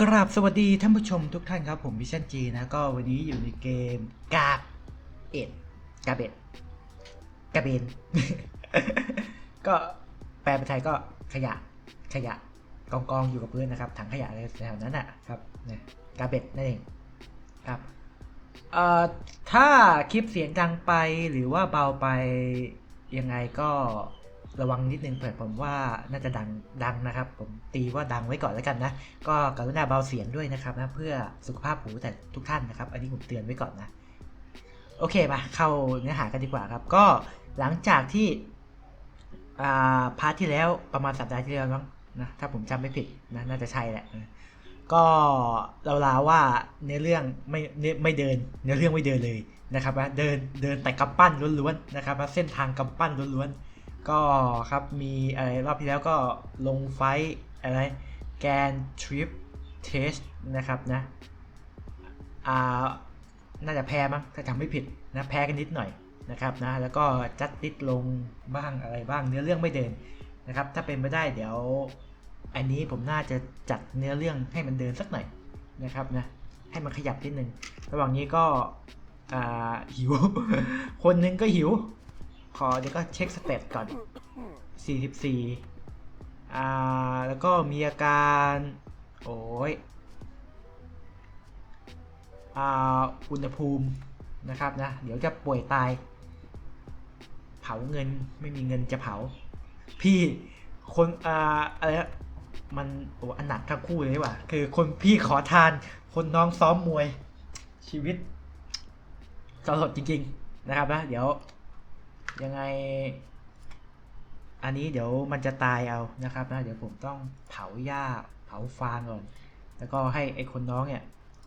กราบสวัสดีท่านผู้ชมทุกท่านครับ ผมวิชันจีนะก็วันนี้อยู่ในเกมกาบเอ็ดกาบเอ็ดกาเบนก็แปลเป็นไทยก็ขยะขยะกองกองอยู่กับพื้นนะครับ ถังขยะอะไรแถวนั้นอะครับเนี่ยกาเบ็ดนั่นเองครับเอ่อถ้าคลิปเสียงดังไปหรือว่าเบาไปยังไงก็ ระวังนิดนึงเผื่อผมว่าน่าจะดังดังนะครับ ผมตีว่าดังไว้ก่อนแล้วกันนะ ก็กรุณาเบาเสียงด้วยนะครับนะเพื่อสุขภาพหูแต่ทุกท่านนะครับ อันนี้ผมเตือนไว้ก่อนนะ โอเคมาเข้าเนื้อหากันดีกว่าครับ ก็หลังจากที่าพาร์ทที่แล้วประมาณสัปดาห์ที่แล้วมั้งนะถ้าผมจำไม่ผิดนะน่าจะใช่แหละก็เราลาว่าเนื้อเรื่องไม่ไม่เดินเนื้อเรื่องไม่เดินเลยนะครับนะเดินเดินแต่กำปั้นล้วนๆนะครับเส้นทางกำปั้นล้วนๆ ก็ครับมีอะไรรอบที่แล้วก็ลงไฟอะไรแกนทริปเทสนะครับนะอ่าน่าจะแพ้มั้งถ้าจำไม่ผิดนะแพ้กันนิดหน่อยนะครับนะแล้วก็จัดติดลงบ้างอะไรบ้างเนื้อเรื่องไม่เดินนะครับ ถ้าเป็นไม่ได้เดี๋ยว อันนี้ผมน่าจะจัดเนื้อเรื่องให้มันเดินสักหน่อยนะครับนะให้มันขยับนิดนึงระหว่างนี้ก็อ่าหิว คนหนึงก็หิว ขอเดี๋ยวก็เช็คสเตตก่อน 44 อ่า แล้วก็มีอาการ โอ้ย อ่า อุณหภูมินะครับนะ เดี๋ยวจะป่วยตาย เผาเงินไม่มีเงินจะเผา พี่คนอ่าอะไรนะมันโอ้อันหนักทั้งคู่เลยว่ะ คือคนพี่ขอทาน คนน้องซ้อมมวยชีวิตสลดจริง ๆ นะครับนะ เดี๋ยว ยังไง อันนี้เดี๋ยวมันจะตายเอานะครับนะเดี๋ยวผมต้องเผาหญ้าเผาฟางก่อน แล้วก็ให้ไอ้คนน้องเนี่ย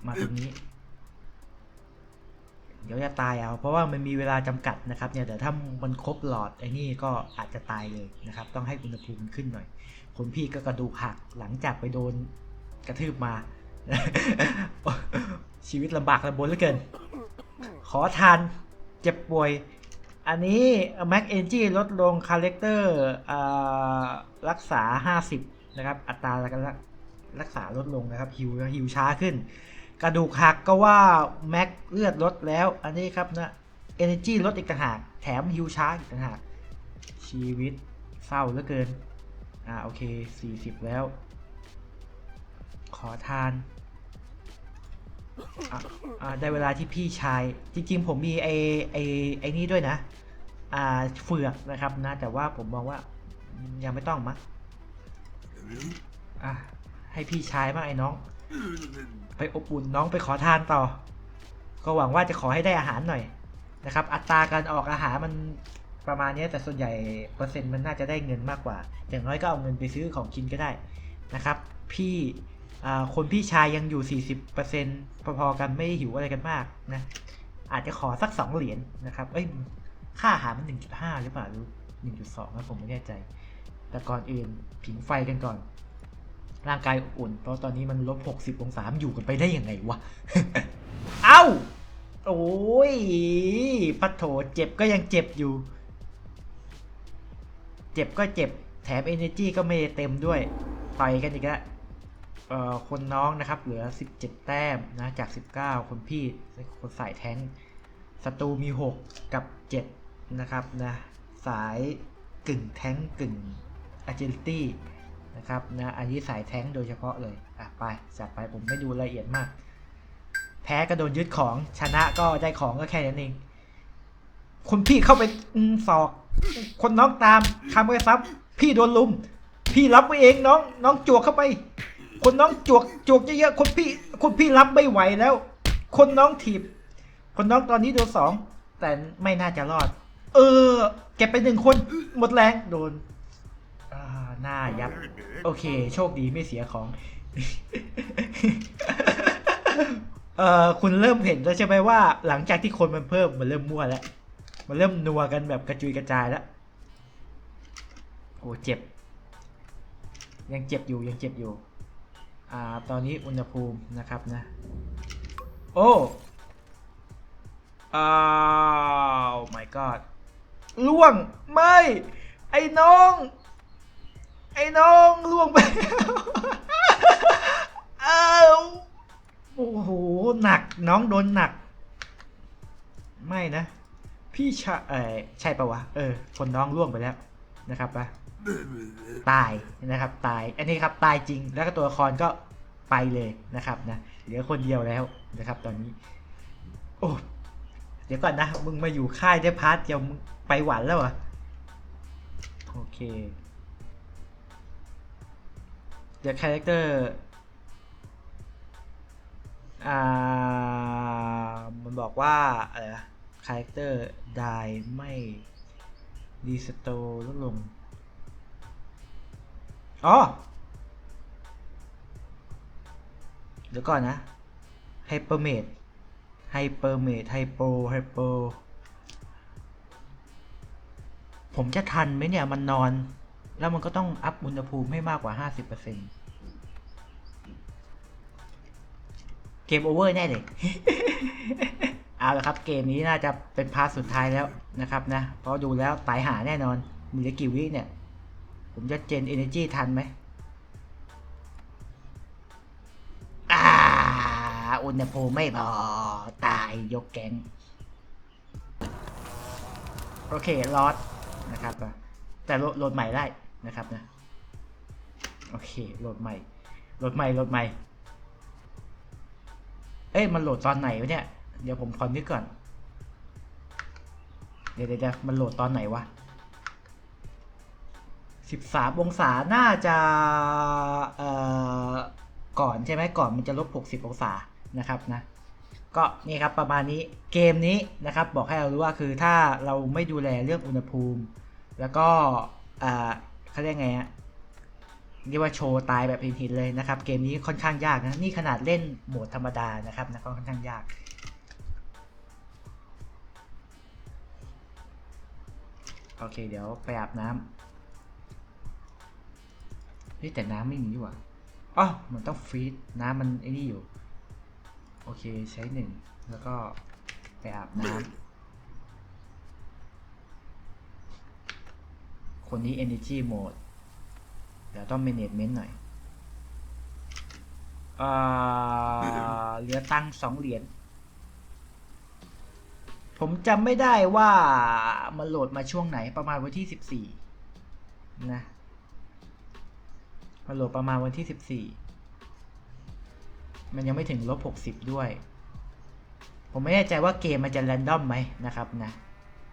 มาตรงนี้ เดี๋ยวจะตายเอา เพราะว่ามันมีเวลาจำกัดนะครับเนี่ยแต่ถ้ามันครบหลอดไอ้นี่ก็อาจจะตายเลยนะครับ ต้องให้อุณหภูมิขึ้นหน่อยคนพี่ก็กระดูกหักหลังจากไปโดนกระทืบมา ชีวิตลำบากลำบนเหลือเกิน ขอทานเจ็บป่วย อันนี้ Mac e n g i ลดลงคาแรคเตอร์รักษา 50 นะครับ อัตราการรักษาลดลงนะครับฮิวฮิวช้าขึ้น กระดูกหักก็ว่า Mac เลือดลดแล้ว อันนี้ครับนะ Energy ลดอีกต่างหาก แถมฮิวช้าอีกต่างหาก ชีวิตเศร้าเหลือเกิน อ่าโอเค 40 แล้ว ขอทาน อะอ่าได้เวลาที่พี่ชาย จริงๆ ผมมีไอไอไอนี่ด้วยนะ อ่าเฟือกนะครับนะ แต่ว่าผมมองว่ายังไม่ต้องมั้งอะให้พี่ชายมางไอ้น้อง ไปอบอุ่นน้องไปขอทานต่อ ก็หวังว่าจะขอให้ได้อาหารหน่อยนะครับ อัตราการออกอาหารมันประมาณนี้แต่ส่วนใหญ่เปอร์เซ็นต์มันน่าจะได้เงินมากกว่า อย่างน้อยก็เอาเงินไปซื้อของกินก็ได้นะครับ พี่ คนพี่ชายยังอยู่ 40%พอๆกันไม่หิวอะไรกันมากนะ อาจจะขอสัก 2 เหรียญนะครับ เอ้ย ค่าอาหารมัน 1.5 หรือเปล่าหรือ 1.2นะผมไม่แน่ใจ แต่ก่อนอื่นผิงไฟกันก่อน ร่างกายอุ่น เพราะตอนนี้มันลบ 60 องศาอยู่กันไปได้ยังไงวะ เอ้า โอ้ยปัดโถเจ็บก็ยังเจ็บอยู่ เจ็บก็เจ็บ แถม energy ก็ไม่เต็มด้วย ต่อยกันอีกแล้ว คนน้องนะครับเหลือ 17 แต้มนะจาก 19 คนพี่คนสายแท้งศัตรูมี 6 กับ 7 นะครับนะสายกึ่งแท้งกึ่ง agility นะครับนะอันนี้สายแท้งโดยเฉพาะเลย อะไปจัดไปผมไม่ดูรายละเอียดมาก แพ้ก็โดนยึดของชนะก็ได้ของก็แค่นั้นเอง คนพี่เข้าไปอืมศอก คนน้องตามทำไปซ้ำพี่โดนลุม พี่รับไว้เองน้อง น้องจวกเข้าไป คนน้องจวกจวกเยอะๆคนพี่คนพี่รับไม่ไหวแล้ว คนน้องถีบ คนน้องตอนนี้โดนสองแต่ไม่น่าจะรอด เออ เก็บไปหนึ่งคนหมดแรงโดนอ่าหน้ายับ โอเค โชคดีไม่เสียของ เอ่อคุณเริ่มเห็นแล้วใช่ไหมว่า หลังจากที่คนมันเพิ่มมันเริ่มมั่วแล้ว มันเริ่มนัวกันแบบกระจุยกระจายแล้วโอ้เจ็บ ยังเจ็บอยู่ยังเจ็บอยู่ อ่าตอนนี้อุณหภูมินะครับนะ โอ้อ้าว my god ล่วง ไม่ ไอ้น้อง ไอ้น้องล่วงไปเออ้าวโอ้โห หนักน้องโดนหนัก ไม่นะ พี่ชาเออใช่ปะวะ เออ คนน้องล่วงไปแล้วนะครับปะ ตายนะครับ ตายอันนี้ครับตายจริง แล้วก็ตัวละครก็ไปเลยนะครับนะเหลือคนเดียวแล้วนะครับ ตอนนี้ โอ้เดี๋ยวก่อนนะ มึงมาอยู่ค่ายได้พาร์ทเดียวมึงไปหวันแล้วเหรอโอเคเดี๋ยวคาแรคเตอร์อ่ามันบอกว่าอะไรนะคาแรคเตอร์ได้ไม่รีสโตลดลง อ๋อ เดี๋ยวก่อนนะไฮเปอร์เมดไฮเปอร์เมดไฮโปไฮโปผมจะทันไหมเนี่ย มันนอน แล้วมันก็ต้องอัพอุณหภูมิให้มากกว่า 50%เกมโอเวอร์แน่เลยเอาละครับ เกมนี้น่าจะเป็นพาร์ทสุดท้ายแล้วนะครับนะ เพราะดูแล้วตายหาแน่นอนมีเหลือกี่วิเนี่ย ผมจะเจน Energy ทันไหมอ่าอุณหภูมิไม่พอ ตายยกแก๊ง โอเคลอสนะครับ แต่โหลดใหม่ได้นะครับนะ โอเคโหลดใหม่โหลดใหม่โหลดใหม่ เอ้ยมันโหลดตอนไหนวะเนี่ย เดี๋ยวผมขอนึกก่อน เดี๋ยวเดี๋ยวมันโหลดตอนไหนวะ สิบสามองศาน่าจะก่อนใช่ไหมก่อนมันจะลบหกสิบองศานะครับนะก็นี่ครับประมาณนี้เกมนี้นะครับบอกให้เรารู้ว่าคือถ้าเราไม่ดูแลเรื่องอุณหภูมิ แล้วก็เขาเรียกไงฮะเรียกว่าโชว์ตายแบบหินๆเลยนะครับ เกมนี้ค่อนข้างยากนะนี่ขนาดเล่นโหมดธรรมดานะครับนะก็ค่อนข้างยาก โอเคเดี๋ยวไปอาบน้ำ ฮ้ยแต่น้ำไม่มีว่ะอ๋อมันต้องฟีดน้ำมันไอ้นี่อยู่ โอเคใช้หนึ่งแล้วก็ไปอาบน้ำคนนี้ energy mode เดี๋ยวต้อง management หน่อยเออเหลือตังสองเหรียญ ผมจำไม่ได้ว่ามันโหลดมาช่วงไหนประมาณวันที่สิบสี่นะ มันโหลดประมาณวันที่สิบสี่มันยังไม่ถึงลบหกสิบด้วย ผมไม่แน่ใจว่าเกมมันจะแรนดอมไหมนะครับนะ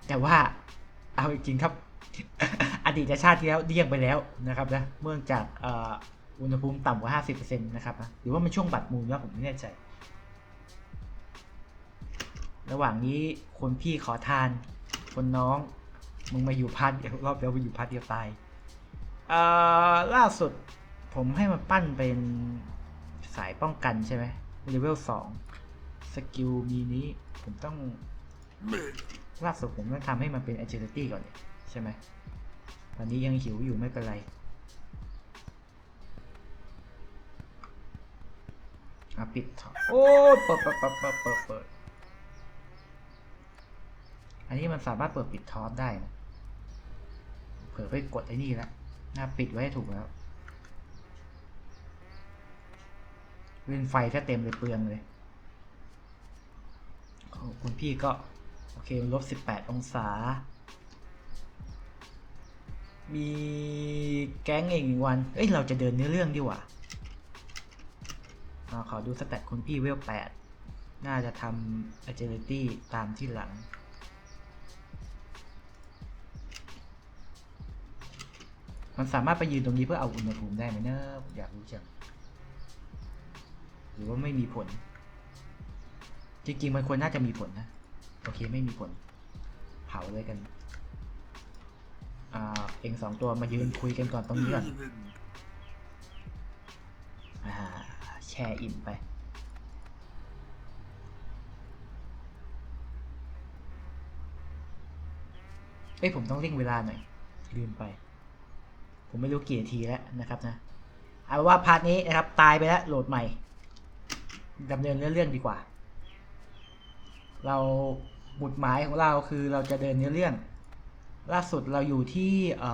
แต่ว่าเอาจริงครับ อดีตชาติที่แล้วเดี่ยงไปแล้วนะครับนะ เมื่องจากอุณหภูมิต่ำกว่า 50%นะครับนะหรือว่ามันช่วงบัตรมูลว่าผมไม่แน่ใจ ระหว่างนี้คนพี่ขอทาน คนน้อง มึงมาอยู่พัดเดียวรอบเดียวไปอยู่พัดเดียวตายอ่อล่าสุด ผมให้มันปั้นเป็นสายป้องกันใช่ไหมเลเวลสองสกิลมีนี้ผมต้องล่าสุดผมต้องทำให้มันเป็น agility ก่อนเนี่ยใช่ไหมตอนนี้ยังหิวอยู่ไม่เป็นไรอะปิดท็อปโอ้เปิดเปิดเปิดเปิดเปิดเปิดอันนี้มันสามารถเปิดปิดท็อปได้นะเผื่อไปกดไอ้นี่แล้วน่าปิดไว้ถูกแล้ว เล่นไฟแค่เต็มเลยเปลืองเลยคุณพี่ก็ โอเคลบสิบแปดองศา มีแก๊งอีกหนึ่งวัน เอ้ย เราจะเดินเนื้อเรื่องดีกว่าอาขอดูสแตทคุณพี่เวลแปดน่าจะทำ agility ตามที่หลัง มันสามารถไปยืนตรงนี้เพื่อเอาอุณหภูมิได้ไหมเนอะอยากรู้จัง รือว่าไม่มีผล จริงๆมันควรน่าจะมีผลนะ โอเคไม่มีผล เผาเลยกัน อ่า เองสองตัวมายืนคุยกันก่อนตรงนี้ก่อน อ่า แช่อิ่มไปเอ้ยผมต้องเร่งเวลาหน่อยลืมไป ผมไม่รู้กี่นาทีแล้วนะครับนะ เอาว่าพาร์ทนี้นะครับ ตายไปแล้วโหลดใหม่ ดำเนินเรื่องดีกว่า เราหมุดหมายของเราคือเราจะเดินเนื้อเรื่อง ล่าสุดเราอยู่ที่เอ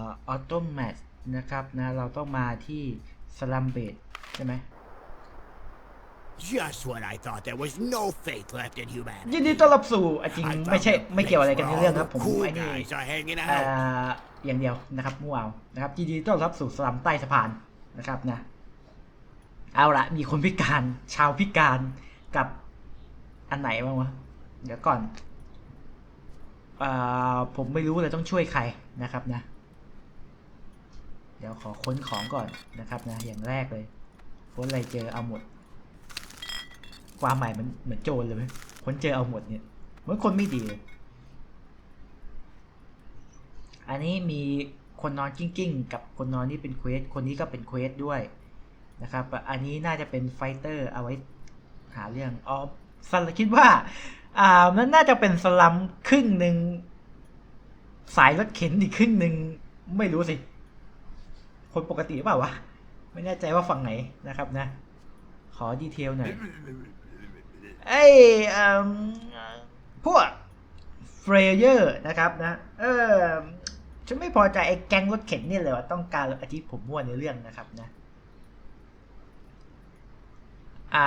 ออโตแมทนะครับนะ เราต้องมาที่สลัมเบดใช่ไหม Just when I thought there was no faith left in ยิน humanity. ดีต้อนรับสู่อะจริง I found ไม่ใช่ a ไม่เกี่ยวอะไร place กันใน where เรื่อง all ครับ the ผม cool ไอ้นี่ guys are hanging อ่า out. อย่างเดียวนะครับมูเอานะครับยินดีต้อนรับสู่สลัมใต้สะพานนะครับนะ เอาละมีคนพิการชาวพิการกับอันไหนบ้างวะ เดี๋ยวก่อนอผมไม่รู้เลยต้องช่วยใครนะครับนะ เดี๋ยวขอค้นของก่อนนะครับนะ อย่างแรกเลยค้นอะไรเจอเอาหมด ความหมายมันเหมือนโจรเลยไหมค้นเจอเอาหมดเนี่ยเหมือนคนไม่ดี อันนี้มีคนนอนกิ้งๆ กับคนนอนนี่เป็นเควส คนนี้ก็เป็นเควสด้วย นะครับ อันนี้น่าจะเป็นไฟเตอร์เอาไว้หาเรื่องอ๋อสลคิดว่า อ่ามันน่าจะเป็นสลัมครึ่งหนึ่งสายรถเข็นอีกครึ่งหนึ่งไม่รู้สิ คนปกติเปล่าวะ ไม่แน่ใจว่าฝั่งไหนนะครับนะ ขอดีเทลหน่อยเอ้ยอืมพวกเฟรเยอร์นะครับนะ เออฉันไม่พอใจไอ้แก๊งรถเข็นนี่เลยว่าต้องการอาทิตย์ผมมั่วในเรื่องนะครับนะ อ่า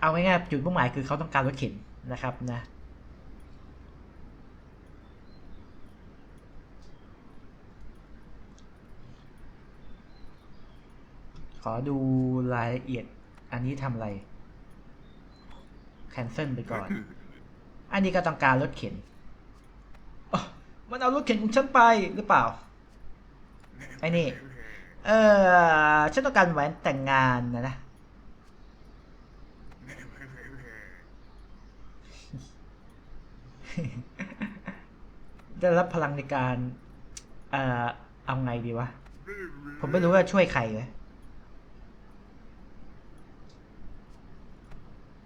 เอาง่ายๆจุดมุ่งหมายคือเขาต้องการรถเข็นนะครับนะขอดูรายละเอียด อันนี้ทำอะไร แคนเซิลไปก่อน อันนี้ก็ต้องการรถเข็น มันเอารถเข็นของฉันไปหรือเปล่า ไอ้นี่ เออฉันต้องการแหวนแต่งงานนะนะ ได้รับพลังในการเอ่อเอาไงดีวะ ผมไม่รู้ว่าช่วยใครเลย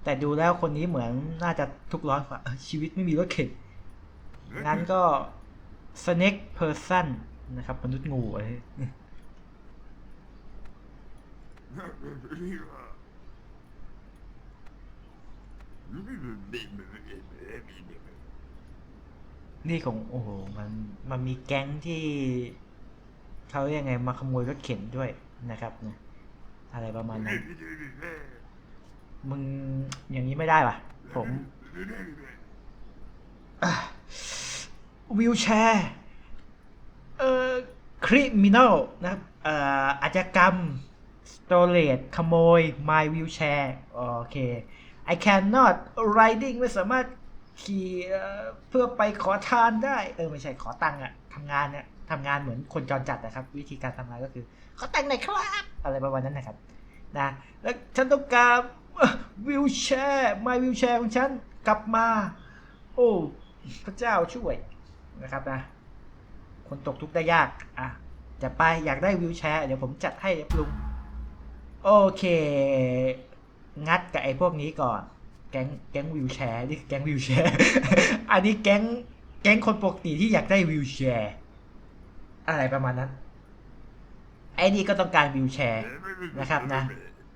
แต่ดูแล้วคนนี้เหมือนน่าจะทุกข์ร้อนกว่าชีวิตไม่มีรถเข็นงั้นก็ snake person นะครับมนุษย์งูอะไร นี่ของโอ้โหมันมันมีแก๊งที่เขาเรียกไงมาขโมยรถเข็นด้วยนะครับนะอะไรประมาณนั้นมึงอย่างนี้ไม่ได้ป่ะ ผมวิวแชร์เอ่อคริมิน a ลนะครับเอ่ออาชญากรรมสโตเลตขโมย my wheelchair โอเค I cannot riding ไม่สามารถ ขี่เพื่อไปขอทานได้ เออไม่ใช่ขอตังค์อะทำงานเนี่ยทำงานเหมือนคนจรจัดนะครับ วิธีการทำงานก็คือ ขอตังค์หน่อยครับ อะไรประมาณนั้นนะครับนะแล้วฉันต้องการวิวแชร์มาวิวแชร์ของฉันกลับมา โอ้พระเจ้าช่วยนะครับนะคนตกทุกข์ได้ยากอะจะไปอยากได้วิวแชร์เดี๋ยวผมจัดให้ลุง โอเค งัดกับไอ้พวกนี้ก่อน ก๊งแก๊งวิวแชร์นี่คือแก๊งวิวแชร์ อันนี้แก๊งแก๊งคนปกติที่อยากได้วิวแชร์ อะไรประมาณนั้น ไอ้นี่ก็ต้องการวิวแชร์นะครับนะ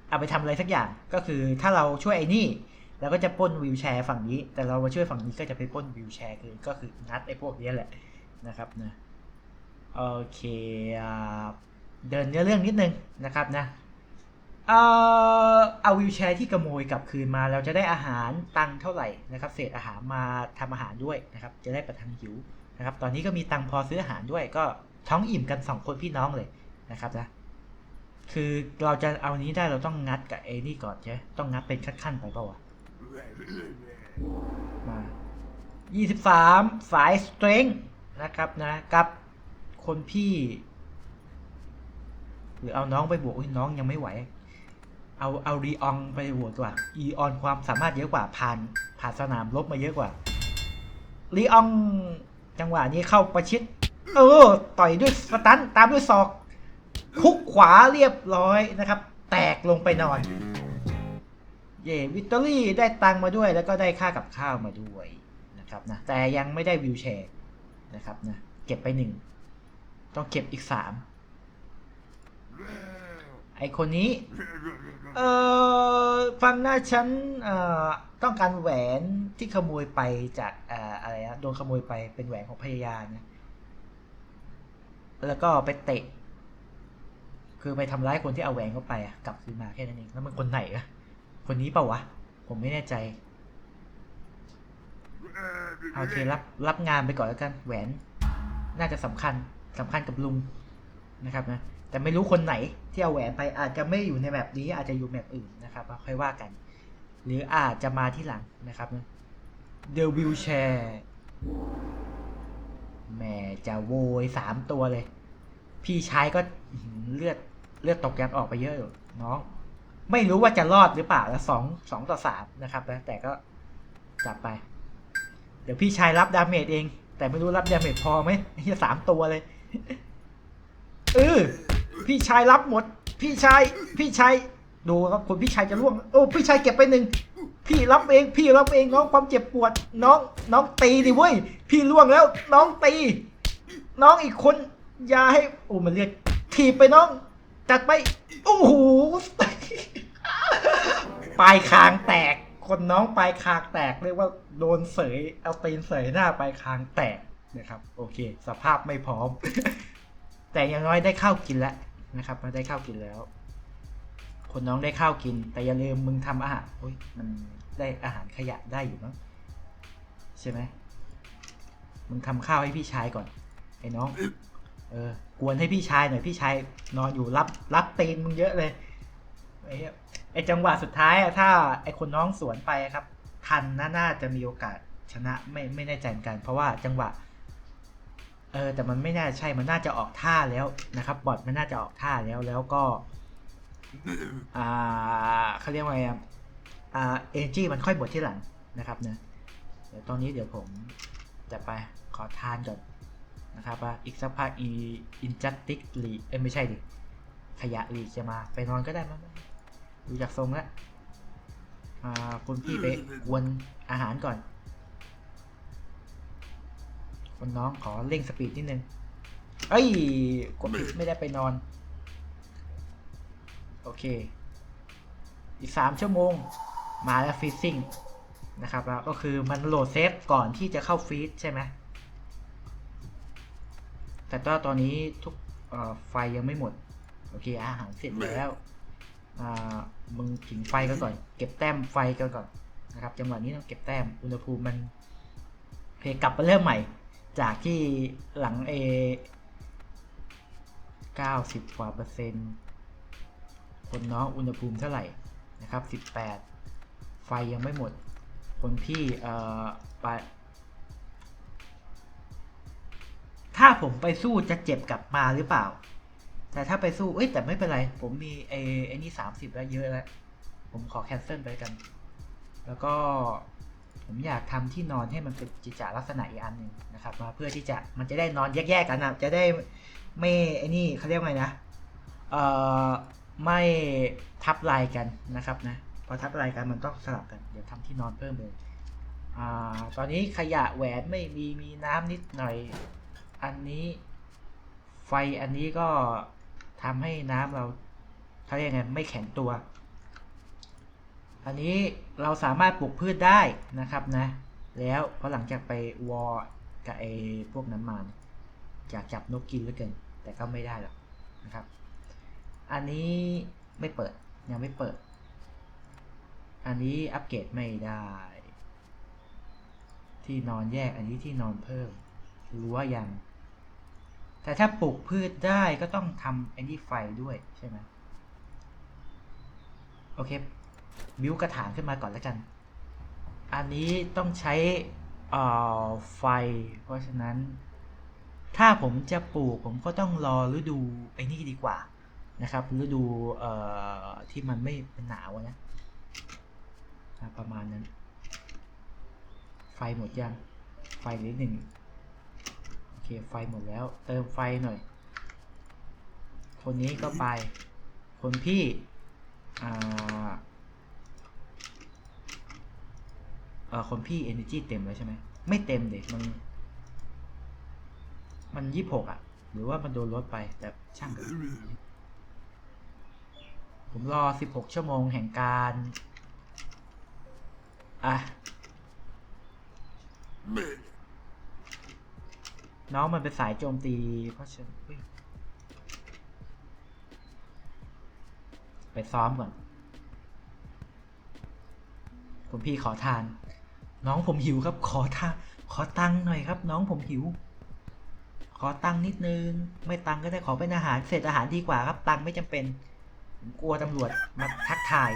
เอาไปทำอะไรสักอย่างก็คือถ้าเราช่วยไอ้นี่เราก็จะป้นวิวแชร์ฝั่งนี้ แต่เรามาช่วยฝั่งนี้ก็จะไปป้นวิวแชร์คือก็คืองัดไอ้พวกนี้แหละนะครับนะโอเคเดินเนื้อเรื่องนิดนึงนะครับนะ เอ่อเอาวิวแชร์ที่ขโมยกลับคืนมาเราจะได้อาหารตังเท่าไหร่นะครับ เศษอาหารมาทำอาหารด้วยนะครับ จะได้ประทังหิวนะครับ ตอนนี้ก็มีตังพอซื้ออาหารด้วย ก็ท้องอิ่มกันสองคนพี่น้องเลยนะครับนะคือเราจะเอานี้ได้เราต้องงัดกับเอนี่ก่อนใช่ต้องงัดเป็นขั้นๆไปเปล่าวะมา23 สายสเตรงนะครับนะกับคนพี่ หรือเอาน้องไปบวกน้องยังไม่ไหว เอาเอารีอองไปบวกดีกว่าอีออนความสามารถเยอะกว่าผ่านผ่านสนามลบมาเยอะกว่ารีอองจังหวะนี้เข้าประชิด เออ ต่อยด้วยสตันตามด้วยศอกคุกขวาเรียบร้อยนะครับ แตกลงไปนอน เย่วิตเตอรี่ได้ตังมาด้วย แล้วก็ได้ค่ากับข้าวมาด้วยนะครับนะแต่ยังไม่ได้วิวแชร์นะครับนะเก็บไปหนึ่งต้องเก็บอีกสาม ไอคนนี้ เอ่อฟังหน้าฉันเอ่อต้องการแหวนที่ขโมยไปจากเอ่ออะไรนะโดนขโมยไปเป็นแหวนของภรรยานะแล้วก็ไปเตะ คือไปทำร้ายคนที่เอาแหวนเข้าไปอะกลับคืนมาแค่นั้นเองแล้วมันคนไหนอะคนนี้เปล่าวะ ผมไม่แน่ใจโอเครับ รับงานไปก่อนแล้วกัน แหวน น่าจะสำคัญสำคัญกับลุงนะครับนะ แต่ไม่รู้คนไหนที่เอาแหวนไปอาจจะไม่อยู่ในแมปนี้อาจจะอยู่แมปอื่นนะครับค่อยว่ากัน หรืออาจจะมาที่หลังนะครับนะ The Wheelchair แหม่จะโวยสามตัวเลย พี่ชายก็เลือดเลือดตกยังออกไปเยอะอยู่น้อง ไม่รู้ว่าจะรอดหรือเปล่าแล้วสองสองต่อสามนะครับนะแต่ก็จับไป เดี๋ยวพี่ชายรับดาเมจเอง แต่ไม่รู้รับดาเมจพอไหมไอ้เหี้ยสามตัวเลยเออ พี่ชายรับหมด พี่ชายพี่ชายดูครับคนพี่ชายจะร่วงโอ้พี่ชายเก็บไปหนึ่งพี่รับเอง พี่รับเองน้องความเจ็บปวด น้องน้องตีดิเว้ยพี่ล่วงแล้ว น้องตี น้องอีกคนอย่าให้โอ้มันเรียกถีบไปน้องจัดไปโอ้โหปลายคางแตก คนน้องปลายคางแตกเรียกว่าโดนเสยเอาตีนเสยหน้าปลายคางแตกนะครับ โอเค สภาพไม่พร้อม แต่อย่างน้อยได้ข้าวกินแล้ว นะครับมาได้ข้าวกินแล้ว คนน้องได้ข้าวกิน แต่อย่าลืมมึงทำอาหารโอ้ยมันได้อาหารขยะได้อยู่มั้งใช่ไหมมึงทำข้าวให้พี่ชายก่อนไอ้น้อง เออกวนให้พี่ชายหน่อยพี่ชายนอนอยู่รับรับตีนมึงเยอะเลยไอ้ไอ้จังหวะสุดท้ายอะถ้าไอ้คนน้องสวนไปครับ ทันน่าน่าจะมีโอกาสชนะไม่ไม่แน่ใจเหมือนกัน เพราะว่าจังหวะ เออแต่มันไม่น่าใช่มันน่าจะออกท่าแล้วนะครับ บอทมันน่าจะออกท่าแล้วแล้วก็อ่าเขาเรียกว่าไงอ่าเอจีมันค่อยบดที่หลังนะครับเนะเดี๋ยวตอนนี้เดี๋ยวผมจะไปขอทานก่อนนะครับว่าอีกสักพักอีอินจัตติกลีเอ้ไม่ใช่ดิขยะลีจะมาไปนอนก็ได้มั้งดูจากทรงแล้วอ่าคุณพี่ไปกวนอาหารก่อน คนน้องขอเร่งสปีดนิดนึงเอ้ยกดผิดไม่ได้ไปนอน โอเค อีกสามชั่วโมง มาแล้วฟีซซิ่งนะครับแล้วก็คือมันโหลดเซฟก่อนที่จะเข้าฟีดใช่ไหมแต่ก็ตอนนี้ทุกไฟยังไม่หมด โอเค อาหารเสร็จแล้วอ่ามึงผิงไฟกันก่อน เก็บแต้มไฟกันก่อนนะครับ จังหวะนี้ต้องเก็บแต้ม อุณหภูมิมันเคกลับมาเริ่มใหม่ จากที่หลังเอเก้าสิบกว่าเปอร์เซ็นต์ คนน้องอุณหภูมิเท่าไหร่นะครับสิบแปดไฟยังไม่หมด คนพี่เอ่อไปถ้าผมไปสู้จะเจ็บกลับมาหรือเปล่า แต่ถ้าไปสู้ เอ้ยแต่ไม่เป็นไร ผมมีไอ้ไอ้นี่สามสิบแล้วเยอะแล้ว ผมขอแคนเซิลไปกัน แล้วก็ ผมอยากทำที่นอนให้มันเป็นจิจาลักษณะอีกอันหนึ่งนะครับ มาเพื่อที่จะมันจะได้นอนแยกๆกันนะจะได้ไม่ไอ้นี่เขาเรียกไงนะเอ่อไม่ทับลายกันนะครับนะพอทับลายกันมันต้องสลับกันเดี๋ยวทำที่นอนเพิ่มเลยอ่าตอนนี้ขยะแหวนไม่มีมีน้ำนิดหน่อยอันนี้ไฟอันนี้ก็ทำให้น้ำเราเขาเรียกไงไม่แข็งตัว อันนี้เราสามารถปลูกพืชได้นะครับนะ แล้วพอหลังจากไปวอร์กับไอ้พวกนั้นมาเนี่ยอยากจับนกกินเหลือเกิน แต่ก็ไม่ได้หรอกนะครับ อันนี้ไม่เปิดยังไม่เปิด อันนี้อัปเกรดไม่ได้ ที่นอนแยกอันนี้ที่นอนเพิ่มรั้วยัง แต่ถ้าปลูกพืชได้ก็ต้องทำไอ้นี่ไฟด้วยใช่ไหมโอเค บิวกระถางขึ้นมาก่อนแล้วกัน อันนี้ต้องใช้ไฟ เพราะฉะนั้น ถ้าผมจะปลูกผมก็ต้องรอฤดูไอ้นี่ดีกว่านะครับฤดูที่มันไม่เป็นหนาวนะอะประมาณนั้น ไฟหมดยัง ไฟเหลือหนึ่งโอเคไฟหมดแล้ว เติมไฟหน่อย คนนี้ก็ไป คนพี่อ่าเออคนพี่ energy เต็มแล้วใช่ไหมไม่เต็มเด็กมันมันยี่หกอะ หรือว่ามันโดนลดไปแต่ช่างผมรอสิบหกชั่วโมงแห่งการอะน้องมันเป็นสายโจมตี เพราะฉันไปซ้อมก่อนคุณพี่ขอทาน น้องผมหิวครับ ขอทาขอตังค์หน่อยครับ น้องผมหิว ขอตังค์นิดนึง ไม่ตังค์ก็ได้ขอเป็นอาหารเศษอาหารดีกว่าครับ ตังค์ไม่จำเป็นผมกลัวตำรวจมาทักทาย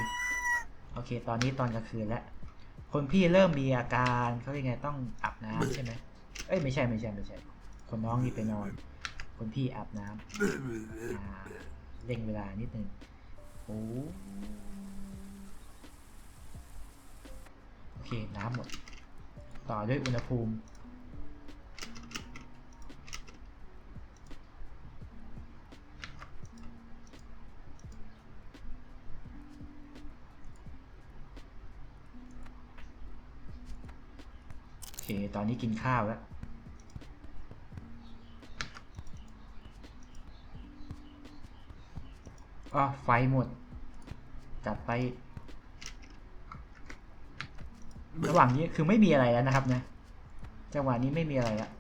โอเค ตอนนี้ตอนกลางคืนแล้ว คนพี่เริ่มมีอาการเขาเรียกไงต้องอาบน้ำใช่ไหมเอ้ยไม่ใช่ไม่ใช่ไม่ใช่ คนน้องนี่ไปนอน คนพี่อาบน้ำเร่งเวลานิดนึงโอ้ เค น้ำหมด ต่อด้วยอุณหภูมิ โอเค ตอนนี้กินข้าวแล้วอ๋อไฟหมด จัดไป ระหว่างนี้คือไม่มีอะไรแล้วนะครับนะ จังหวะนี้ไม่มีอะไรแล้ว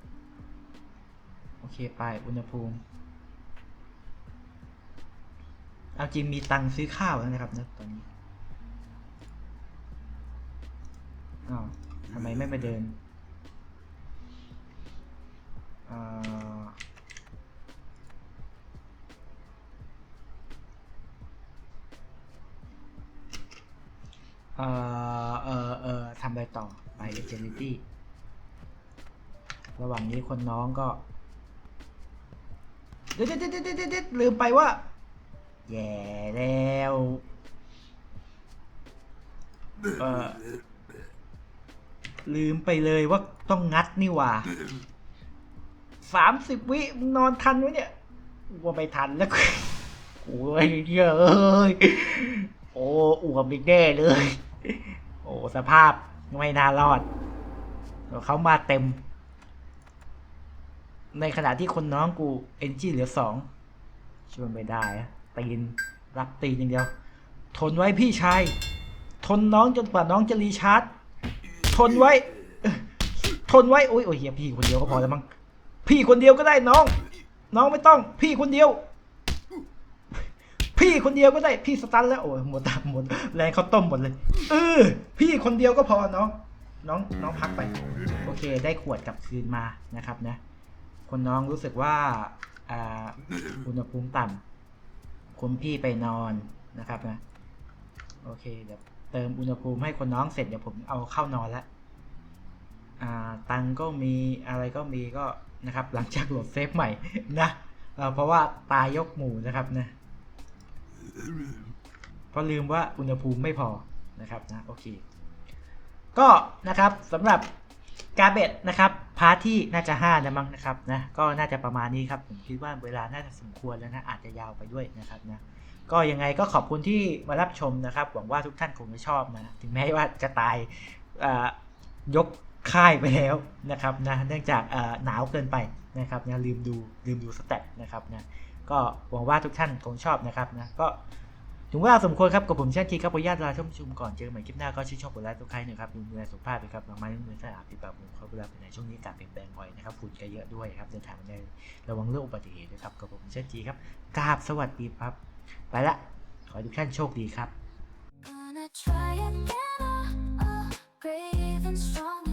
โอเคไปอุณหภูมิ เอาจริงมีตังค์ซื้อข้าวแล้วนะครับนะตอนนี้อ้าวทำไมไม่มาเดินอ่อ เออเอ่อเอ่อทำอะไรต่อไป agility ระหว่างนี้คนน้องก็เด็ดเด็ดเด็ดเด็ดเด็ดลืมไปว่า แย่แล้ว เออลืมไปเลยว่าต้องงัดนี่ว่าสามสิบวิมึงนอนทันไหมเนี่ยว่าไม่ทันแล้วโอ้ยเยอะเอ้ยโอ้อวมอีกแน่เลย สภาพไม่น่ารอด เขามาเต็ม ในขณะที่คนน้องกูเอนจีเหลือสองช่วยไม่ได้ตีน รับตีนอย่างเดียว ทนไว้พี่ชาย ทนน้องจนกว่าน้องจะรีชาร์จ ทนไว้ ทนไว้ โอ้ยโอ้ยเฮียพี่คนเดียวก็พอแล้วมั้งพี่คนเดียวก็ได้น้อง น้องไม่ต้อง พี่คนเดียว คนเดียวก็ได้พี่สตันแล้วโอ้ยหมดตามหมดแรงเขาต้มหมดเลยเออพี่คนเดียวก็พอเน้องน้องน้องพักไป โอเค ได้ขวดกลับคืนมานะครับนะ คนน้องรู้สึกว่าอ่าอุณหภูมิต่ำคุณพี่ไปนอนนะครับนะ โอเคเดี๋ยวเติมอุณหภูมิให้คนน้องเสร็จเดี๋ยวผมเอาเข้านอนล้วอ่าตังก็มีอะไรก็มีก็นะครับ หลังจากโหลดเซฟใหม่นะเออเพราะว่าตายยกหมู่นะครับนะ เพราะลืมว่าอุณหภูมิไม่พอนะครับนะโอเคก็นะครับสำหรับกาเบตนะครับพาร์ทที่น่าจะ5นะมั้งนะครับนะก็น่าจะประมาณนี้ครับผมคิดว่าเวลาน่าจะสมควรแล้วนะอาจจะยาวไปด้วยนะครับนะก็ยังไงก็ขอบคุณที่มารับชมนะครับหวังว่าทุกท่านคงจะชอบนะถึงแม้ว่าจะตายยกค่ายไปแล้วนะครับนะเนื่องจากหนาวเกินไปนะครับนะลืมดูลืมดูสเต็ปนะครับนะ ก็หวังว่าทุกท่านคงชอบนะครับนะก็ถึงเวลาสมควรครับกับผมเช่นทีครับขออนุญาตลาท่านผู้ชมก่อนเจอกันใหม่คลิปหน้าก็ชื่นชอบกดไลค์ทุกใครนะครับดูแลสุขภาพนะครับราไม่ต้องมือสะอาดปิดปากผมเขาเวลาไปไหนช่วงนี้การเปลี่ยนแปลงบ่อยนะครับฝุ่นก็เยอะด้วยครับเดินทางในระวังเรื่องอุบัติเหตุนะครับกับผมเช่นทีครับกราบสวัสดีครับ ไปละขอให้ทุกท่านโชคดีครับ Gonna try again, uh, uh, brave and strong